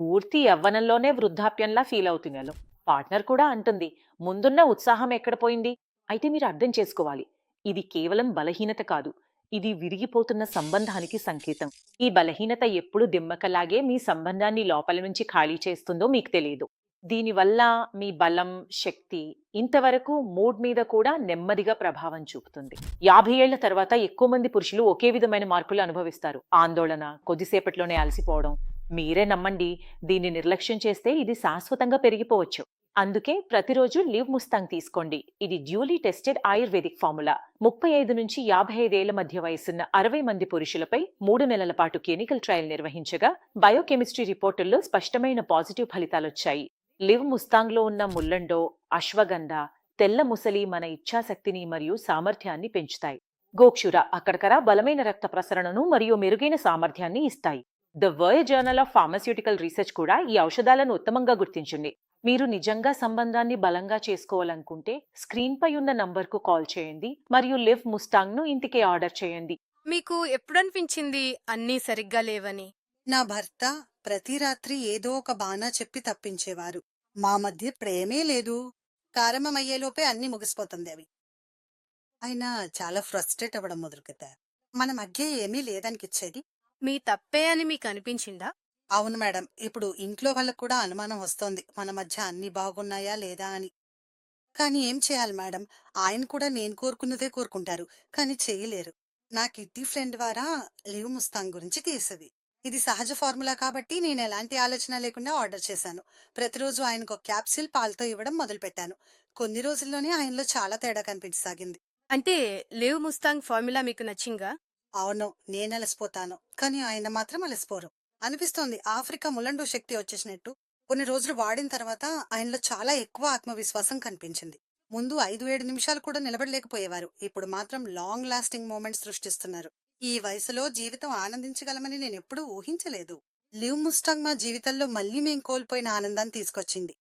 పూర్తి యవ్వనంలోనే వృద్ధాప్యంలా ఫీల్ అవుతున్నారు పార్ట్నర్ కూడా అంటుంది ముందున్న ఉత్సాహం ఎక్కడ పోయింది? అయితే మీరు అర్థం చేసుకోవాలి. ఇది కేవలం బలహీనత కాదు. ఇది విరిగిపోతున్న సంబంధానికి సంకేతం. ఈ బలహీనత ఎప్పుడు దిమ్మకలాగే మీ సంబంధాన్ని లోపల నుంచి ఖాళీ చేస్తుందో మీకు తెలియదు. దీనివల్ల మీ బలం శక్తి ఇంతవరకు మూడ్ మీద కూడా నెమ్మదిగా ప్రభావం చూపుతుంది. యాభై ఏళ్ళ తర్వాత ఎక్కువ మంది పురుషులు ఒకే విధమైన మార్పులు అనుభవిస్తారు. ఆందోళన కొద్దిసేపట్లోనే అలసిపోవడం మీరే నమ్మండి. దీన్ని నిర్లక్ష్యం చేస్తే ఇది శాశ్వతంగా పెరిగిపోవచ్చు. అందుకే ప్రతిరోజు లివ్ ముస్తాంగ్ తీసుకోండి. ఇది డ్యూలీ టెస్టెడ్ ఆయుర్వేదిక్ ఫార్ములా. ముప్పై ఐదు నుంచి యాభై ఐదేళ్ళ మధ్య వయసున్న అరవై మంది పురుషులపై మూడు నెలల పాటు క్లినికల్ ట్రయల్ నిర్వహించగా బయోకెమిస్ట్రీ రిపోర్టుల్లో స్పష్టమైన పాజిటివ్ ఫలితాలొచ్చాయి. లివ్ ముస్తాంగ్లో ఉన్న ముల్లండో అశ్వగంధ తెల్ల ముసలి మన ఇచ్ఛాశక్తిని మరియు సామర్థ్యాన్ని పెంచుతాయి. గోక్షుర అక్కడకరా బలమైన రక్త ప్రసరణను మరియు మెరుగైన సామర్థ్యాన్ని ఇస్తాయి. The World Journal of Pharmaceutical Research కూడా ఈ ఔషధాలను ఉత్తమంగా గుర్తించింది. మీరు నిజంగా సంబంధాన్ని బలంగా చేసుకోవాలనుకుంటే స్క్రీన్ పై ఉన్న నంబర్కు కాల్ చేయండి మరియు లివ్ ముస్తాంగ్ను ఇంటికే ఆర్డర్ చేయండి. మీకు ఎప్పుడనిపించింది అన్నీ సరిగ్గా లేవని? నా భర్త ప్రతి రాత్రి ఏదో ఒక బానా చెప్పి తప్పించేవారు. మా మధ్య ప్రేమే లేదు. కారమయ్యేలోపే అన్ని ముగిసిపోతుంది అవి. ఆయన చాలా ఫ్రస్ట్రేట్ అవ్వడం మొదలుకెత్తారు మన మధ్య ఏమీ లేదనికిచ్చేది మీ తప్పే అని మీకు అనిపించిందా అవును మేడం. ఇప్పుడు ఇంట్లో వాళ్ళకు కూడా అనుమానం వస్తోంది. మన మధ్య అన్ని బాగున్నాయా లేదా అని. కానీ ఏం చేయాలి మేడం? ఆయన కూడా నేను కోరుకున్నదే కోరుకుంటారు. కానీ చేయలేరు. నా కిట్టి ఫ్రెండ్ ద్వారా లివ్ ముస్తాంగ్ గురించి తీసేది ఇది సహజ ఫార్ములా కాబట్టి నేను ఎలాంటి ఆలోచన లేకుండా ఆర్డర్ చేశాను. ప్రతిరోజు ఆయనకు ఒక క్యాప్సిల్ పాలతో ఇవ్వడం మొదలుపెట్టాను. కొన్ని రోజుల్లోనే ఆయనలో చాలా తేడా కనిపించసాగింది. అంటే లేవ్ ముస్తాంగ్ ఫార్ములా మీకు నచ్చింగా అవును నేను అలసిపోతాను. కానీ ఆయన మాత్రం అలసిపోరు. అనిపిస్తోంది ఆఫ్రికా ములండు శక్తి వచ్చేసినట్టు. కొన్ని రోజులు వాడిన తర్వాత ఆయనలో చాలా ఎక్కువ ఆత్మవిశ్వాసం కనిపించింది. ముందు ఐదు ఏడు నిమిషాలు కూడా నిలబడలేకపోయేవారు. ఇప్పుడు మాత్రం లాంగ్ లాస్టింగ్ మూమెంట్స్ సృష్టిస్తున్నారు. ఈ వయసులో జీవితం ఆనందించగలమని నేను ఎప్పుడూ ఊహించలేదు. లివ్ ముస్టాంగ్ మా జీవితంలో మళ్ళీ మేం కోల్పోయిన ఆనందాన్ని తీసుకొచ్చింది.